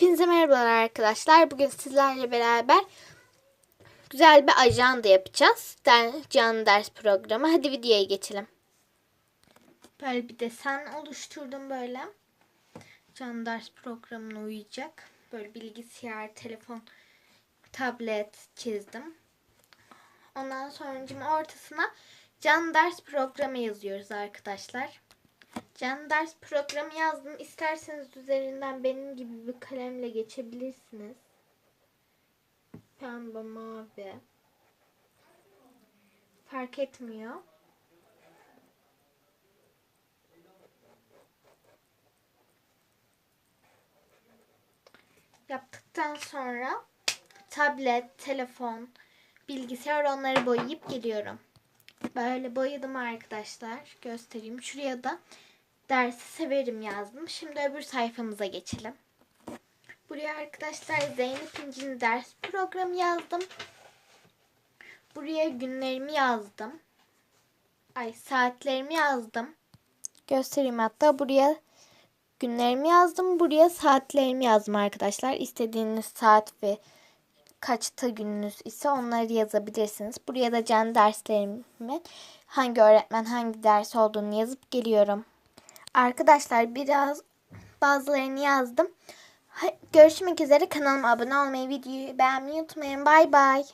Hepinize merhabalar arkadaşlar. Bugün sizlerle beraber güzel bir ajanda yapacağız. Canlı ders programı. Hadi videoya geçelim. Böyle bir desen oluşturdum böyle. Canlı ders programına uyacak. Böyle bilgisayar, telefon, tablet çizdim. Ondan sonra ortasına canlı ders programı yazıyoruz arkadaşlar. Canlı ders programı yazdım. İsterseniz üzerinden benim gibi bir kalemle geçebilirsiniz. Pembe, mavi. Fark etmiyor. Yaptıktan sonra tablet, telefon, bilgisayar onları boyayıp geliyorum. Böyle boyadım arkadaşlar. Göstereyim. Şuraya da dersi severim yazdım. Şimdi öbür sayfamıza geçelim. Buraya arkadaşlar Zeynep İnci'nin ders programı yazdım. Buraya günlerimi yazdım. Ay saatlerimi yazdım. Göstereyim hatta buraya günlerimi yazdım. Buraya saatlerimi yazdım arkadaşlar. İstediğiniz saat ve kaçta gününüz ise onları yazabilirsiniz. Buraya da can derslerimi hangi öğretmen hangi ders olduğunu yazıp geliyorum. Arkadaşlar biraz bazılarını yazdım. Görüşmek üzere kanalıma abone olmayı, videoyu beğenmeyi unutmayın. Bay bay.